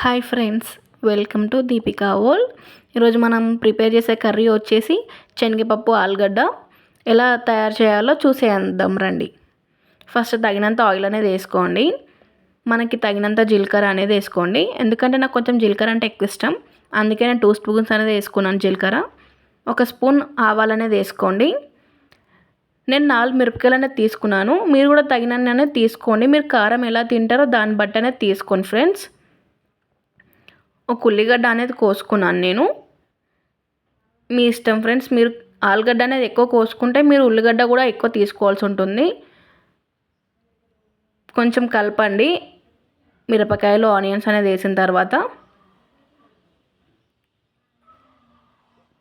Hi friends welcome to Deepika whole. ఈరోజు మనం prepare చేసే కర్రీ వచ్చేసి శనగపప్పు ఆలుగడ్డ. ఎలా తయారు చేయాలో చూసేద్దాం రండి. ఫస్ట్ తగినంత ఆయిల్ అనేది వేసుకోండి. మనకి తగినంత జీలకర్ర అనేది వేసుకోండి. ఎందుకంటే నాకు కొంచెం జీలకర్ర అంటే ఎక్కువ ఇష్టం. అందుకే నేను టూ స్పూన్స్ అనేది వేసుకున్నాను జీలకర్ర. ఒక స్పూన్ ఆవాలు అనేది వేసుకోండి. నేను నాలుగు మిరపకాయలు అనేది తీసుకున్నాను. మీరు కూడా తగినన్ని అనేది తీసుకోండి. మీరు కారం ఎలా తింటారో దాన్ని బట్టి అనేది తీసుకోండి ఫ్రెండ్స్. ఒక ఉల్లిగడ్డ అనేది కోసుకున్నాను నేను. మీ ఇష్టం ఫ్రెండ్స్ మీరు ఆలుగడ్డ అనేది ఎక్కువ కోసుకుంటే మీరు ఉల్లిగడ్డ కూడా ఎక్కువ తీసుకోవాల్సి ఉంటుంది. కొంచెం కలపండి. మిరపకాయలు ఆనియన్స్ అనేది వేసిన తర్వాత.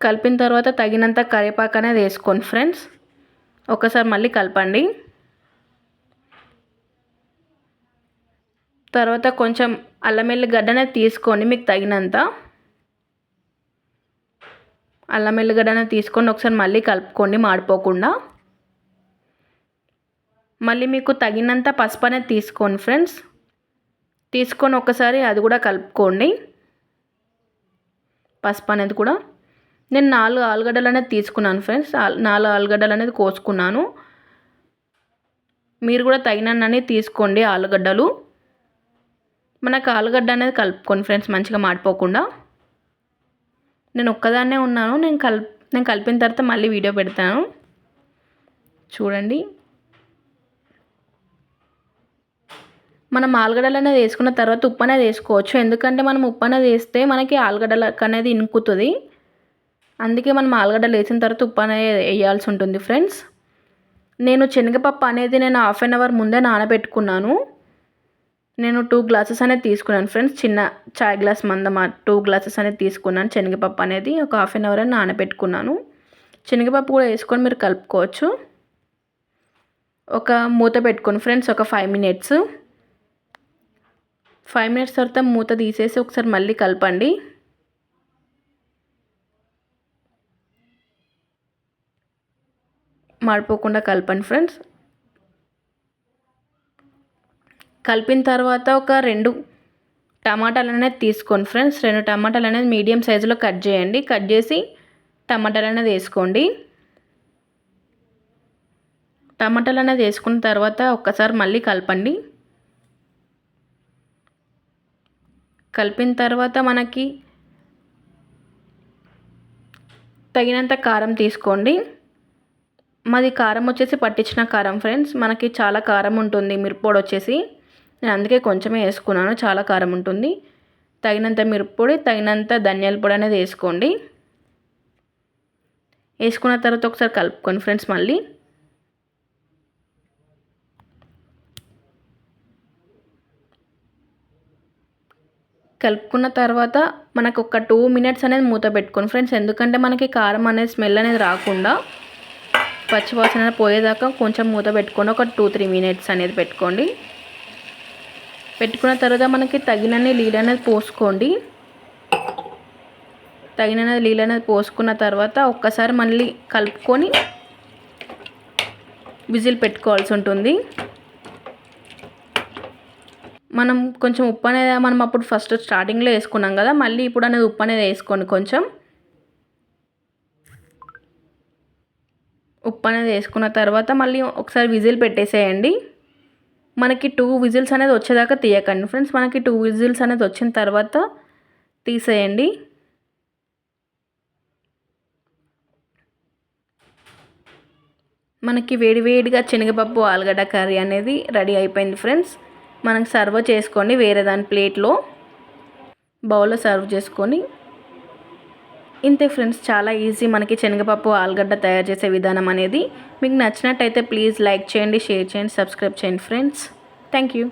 కలిపిన తర్వాత తగినంత కరివేపాకు అనేది వేసుకోండి ఫ్రెండ్స్. ఒకసారి మళ్ళీ కలపండి. తర్వాత కొంచెం అల్లం వెల్లిగడ్డనే తీసుకోండి మీకు తగినంత. అల్లం వెల్లిగడ్డనే తీసుకోండి ఒకసారి మళ్ళీ కలుపుకోండి మాడిపోకుండా. మళ్ళీ మీకు తగినంత పసుపు అనేది తీసుకోండి ఫ్రెండ్స్. తీసుకొని ఒకసారి అది కూడా కలుపుకోండి. పసుపు అనేది కూడా. నేను నాలుగు ఆలుగడ్డలు అనేది తీసుకున్నాను ఫ్రెండ్స్. నాలుగు ఆలుగడ్డలు అనేది కోసుకున్నాను. మీరు కూడా తగినన్ని తీసుకోండి ఆలుగడ్డలు. మనకు ఆలుగడ్డ అనేది కలుపుకోండి ఫ్రెండ్స్ మంచిగా మాడిపోకుండా నేను ఒక్కదాన్నే ఉన్నాను. నేను కల్ నేను కలిపిన తర్వాత మళ్ళీ వీడియో పెడతాను. చూడండి. మనం ఆలుగడ్డలు అనేది వేసుకున్న తర్వాత ఉప్పు అనేది వేసుకోవచ్చు. ఎందుకంటే మనం ఉప్పు అనేది వేస్తే మనకి ఆలుగడ్డలకు అనేది ఇనుకుతుంది. అందుకే మనం ఆలుగడ్డలు వేసిన తర్వాత ఉప్పు అనేది వేయాల్సి ఉంటుంది ఫ్రెండ్స్ నేను శనగపప్పు అనేది నేను హాఫ్ అన్ అవర్ ముందే నానబెట్టుకున్నాను. నేను టూ గ్లాసెస్ అనేది తీసుకున్నాను. ఫ్రెండ్స్ చిన్న చాయ్ గ్లాస్ మందం టూ గ్లాసెస్ అనేది తీసుకున్నాను. శనగపప్పు అనేది ఒక హాఫ్ అన్ అవర్ అని నానబెట్టుకున్నాను. శనగపప్పు కూడా వేసుకొని మీరు కలుపుకోవచ్చు. ఒక మూత పెట్టుకోండి ఫ్రెండ్స్ ఒక ఫైవ్ మినిట్స్ ఫైవ్ మినిట్స్ తర్వాత మూత తీసేసి ఒకసారి మళ్ళీ కలపండి. మాడిపోకుండా కలపండి ఫ్రెండ్స్ కలిపిన తర్వాత ఒక రెండు టమాటాలు అనేది తీసుకోండి ఫ్రెండ్స్. రెండు టమాటాలు అనేది మీడియం సైజులో కట్ చేయండి. కట్ చేసి టమాటాలు అనేది వేసుకోండి. టమాటాలు అనేది వేసుకున్న తర్వాత ఒక్కసారి మళ్ళీ కలపండి. కలిపిన తర్వాత మనకి తగినంత కారం తీసుకోండి. మాది కారం వచ్చేసి పట్టించిన కారం ఫ్రెండ్స్. మనకి చాలా కారం ఉంటుంది. మిరప్పొడి వచ్చేసి నేను అందుకే కొంచెమే వేసుకున్నాను చాలా కారం ఉంటుంది. తగినంత మిరప్పొడి తగినంత ధనియాల పొడి అనేది వేసుకోండి. వేసుకున్న తర్వాత ఒకసారి కలుపుకోండి ఫ్రెండ్స్ మళ్ళీ. కలుపుకున్న తర్వాత మనకు ఒక టూ మినిట్స్ అనేది మూత పెట్టుకోండి ఫ్రెండ్స్ ఎందుకంటే మనకి కారం అనేది స్మెల్ అనేది రాకుండా పచ్చివాసన పోయేదాకా కొంచెం మూత పెట్టుకోండి ఒక టూ త్రీ మినిట్స్ అనేది పెట్టుకోండి. పెట్టుకున్న తర్వాత మనకి తగినన్ని నీళ్ళు అనేది పోసుకోండి. తగిన నీళ్ళు అనేది పోసుకున్న తర్వాత ఒక్కసారి మళ్ళీ కలుపుకొని విజిల్ పెట్టుకోవాల్సి ఉంటుంది. మనం కొంచెం ఉప్పు అనేది మనం అప్పుడు ఫస్ట్ స్టార్టింగ్లో వేసుకున్నాం కదా మళ్ళీ ఇప్పుడు అనేది ఉప్పు అనేది వేసుకోండి కొంచెం. ఉప్పు అనేది వేసుకున్న తర్వాత మళ్ళీ ఒకసారి విజిల్ పెట్టేసేయండి. మనకి టూ విజిల్స్ అనేది వచ్చేదాకా తీయకండి. ఫ్రెండ్స్ మనకి టూ విజిల్స్ అనేది వచ్చిన తర్వాత తీసేయండి. మనకి వేడివేడిగా శనగపప్పు ఆలుగడ్డ కర్రీ అనేది రెడీ అయిపోయింది ఫ్రెండ్స్. మనం సర్వ్ చేసుకోండి వేరే దాని ప్లేట్లో. బౌల్లో సర్వ్ చేసుకొని ఇంతే ఫ్రెండ్స్ చాలా ఈజీ మనకి శనగపప్పు ఆలుగడ్డ తయారు చేసే విధానం అనేది. మీకు నచ్చినట్టయితే ప్లీజ్ లైక్ చేయండి షేర్ చేయండి సబ్స్క్రైబ్ చేయండి ఫ్రెండ్స్. Thank you.